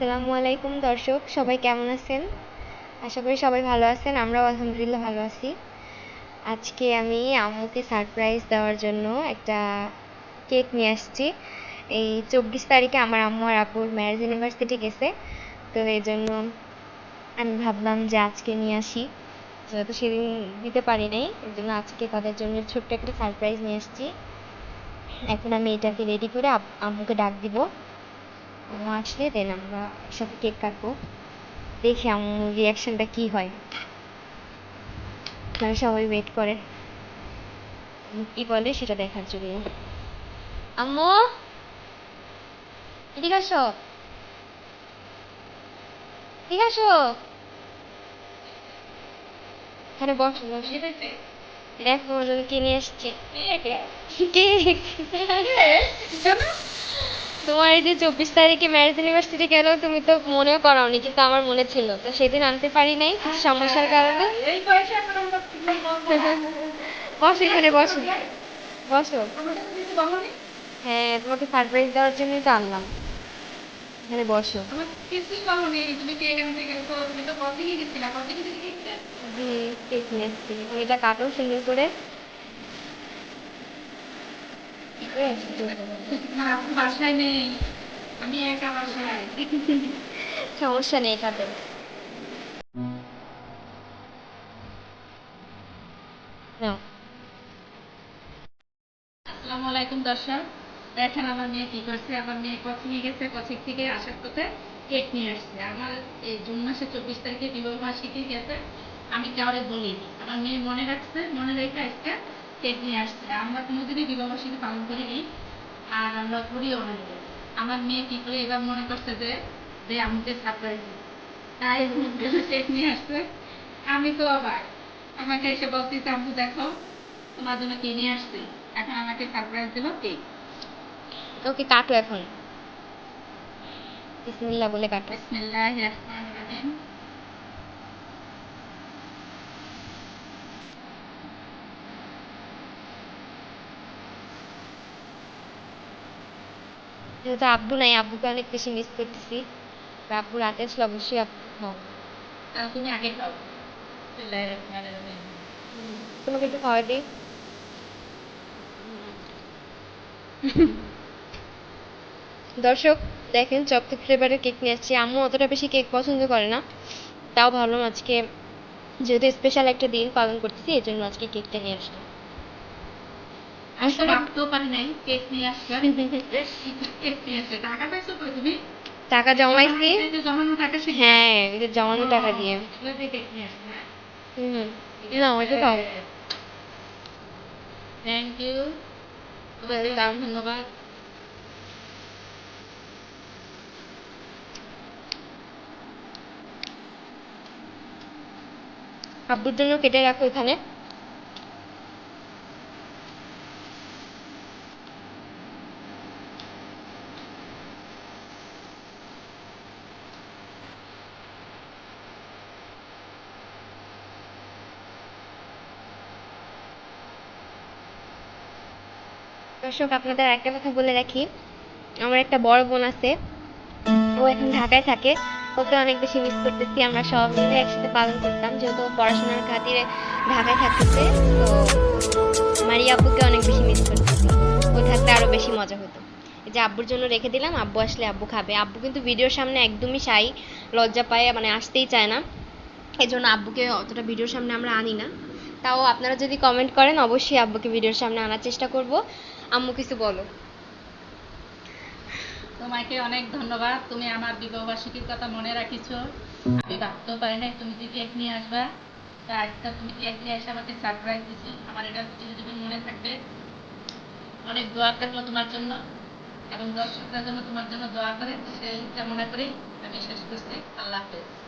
আসসালামু আলাইকুম দর্শক, সবাই কেমন আছেন? আশা করি সবাই ভালো আছেন, আমরাও আলহামদুলিল্লাহ ভালো আছি। আজকে আমি আম্মুকে সারপ্রাইজ দেওয়ার জন্য একটা কেক নিয়ে আসছি। এই চব্বিশ তারিখে আমার আম্মু আর আব্বুর ম্যারেজ ইউনিভার্সিটি গেছে, তো এই জন্য আমি ভাবলাম যে আজকে নিয়ে আসি। যেহেতু সেদিন দিতে পারি নাই, এই জন্য আজকে তাদের জন্য ছোট্ট একটা সারপ্রাইজ নিয়ে আসছি। এখন আমি এটাকে রেডি করে আম্মুকে ডাক দিব। আম্মু আসলে দেন আমরা একসাথে কেক কাটবো। দেখি আম্মুর রিয়াকশনটা কি হয়। আপনারা সবাই ওয়েট করে কি বলে সেটা দেখার জন্য। আম্মু এদিকে আসো। এদিকে আসো। এখানে বস বসো। দেখো কি নিয়ে এসছি। কেক। তোমার এই যে চব্বিশ তারিখে ম্যারেজ ইউনিভার্সিটি গেল তুমি তো মনেও করাওনি কিন্তু আমার মনে ছিল। তো সেদিন আনতে পারি নাই সমস্যার কারণে। বসো এখানে, বসো। বসো। হ্যাঁ তোমাকে সারপ্রাইজ দেওয়ার জন্যই তো আনলাম। এখানে বসো। হুম কেক নিয়ে এসছি। এটা কাটো সুন্দর করে। বাসায় নেই। আমি একা বাসায়। সমস্যা নেই তাতে। আসসালামু আলাইকুম দর্শক। দেখেন আমার মেয়ে কি করছে? আমার মেয়ে গেছে কোচিং থেকে আসার পথে কেক নিয়ে আসছে। আমার এই জুন মাসে চব্বিশ তারিখে বিবাহ বার্ষিকী গেছে। আমি কাউরে বলিনি। আমার মেয়ে মনে রাখছে মনে রেখে আজকে কেক নিয়ে আসছে। আমরা কোনোদিনই বিবাহ বার্ষিকী পালন করিনি আর আমরা করিও না। আমার মেয়ে কি করে এবার মনে করছে যে যে আমাকে সারপ্রাইজ তাই কেক নিয়ে আসছে। আমি তো আবার আমাকে এসে বলতেছে আম্মু দেখো তোমার জন্য কি নিয়ে আসছি? এখন আমাকে সারপ্রাইজ দিল কেক ওকে কাটো এখন? বিসমিল্লাহ বলে কাটো। বিসমিল্লাহির রহমানির রহিম। যেহেতু আব্বু নাই আব্বুকে অনেক বেশি মিস করতেছি। আব্বু রাতে ছিল অবশ্যই আব্বু তাহলে তুমি আগে খাও তোমাকে একটু খাওয়া দিই। দর্শক দেখেন চকলেট ফ্লেভারের কেক নিয়ে আসছি। আম্মু অতটা বেশি কেক পছন্দ করে না। তাও ভাবলাম আজকে যেহেতু স্পেশাল একটা দিন পালন করতেছি এই জন্য আজকে কেকটা নিয়ে আসলাম। আমি তো ভাবতেও পারি নাই কেক নিয়ে আসবে কেক নিয়ে আসবে টাকা পাইছো কই তুমি টাকা জমাইছি এই যে জমানো টাকা সে হ্যাঁ এই যে জমানো টাকা দিয়ে এগুলো দিয়ে কেক নিয়ে আসবে হ্যাঁ। হুম না ওইটা দাও থ্যাংক ইউ ওয়েলকাম ধন্যবাদ আব্বুর জন্য কেটে রাখো এখানে দর্শক, আপনাদের একটা কথা বলে রাখি। আমার একটা বড় বোন আছে। ও এখন ঢাকায় থাকে। ওকে অনেক বেশি মিস করতেছি। আমরা সব মিলে একসাথে পালন করতাম, যেহেতু পড়াশোনার খাতিরে ঢাকায় থাকতেছে। তো মারিয়া আব্বুকে অনেক বেশি মিস করতেছি। ও থাকলে আরও বেশি মজা হতো। যে আব্বুর জন্য রেখে দিলাম, আব্বু আসলে আব্বু খাবে। আব্বু কিন্তু ভিডিওর সামনে একদমই সাই লজ্জা পায় মানে আসতেই চায় না। এই জন্য আব্বুকে অতটা ভিডিওর সামনে আমরা আনি না। তাও আপনারা যদি কমেন্ট করেন, অবশ্যই আব্বুকে ভিডিওর সামনে আনার চেষ্টা করব। আম্মু কিছু বলো। তোমাকে অনেক ধন্যবাদ, তুমি আমার বিবাহ বার্ষিকীর কথা মনে রাখিছো। আমি ভাবতেও পারি নাই, তুমি যে কেক নিয়ে আসবা, তা আজকে তুমি কেক নিয়ে এসে আমাকে সারপ্রাইজ দিছো। আমার এটা চিরজীবন মনে থাকবে। অনেক দোয়া থাকল তোমার জন্য, এবং দর্শকদের জন্য তোমার জন্য দোয়া করে সেইটা মনে করি আমি শেষ করছি। আল্লাহ হাফেজ।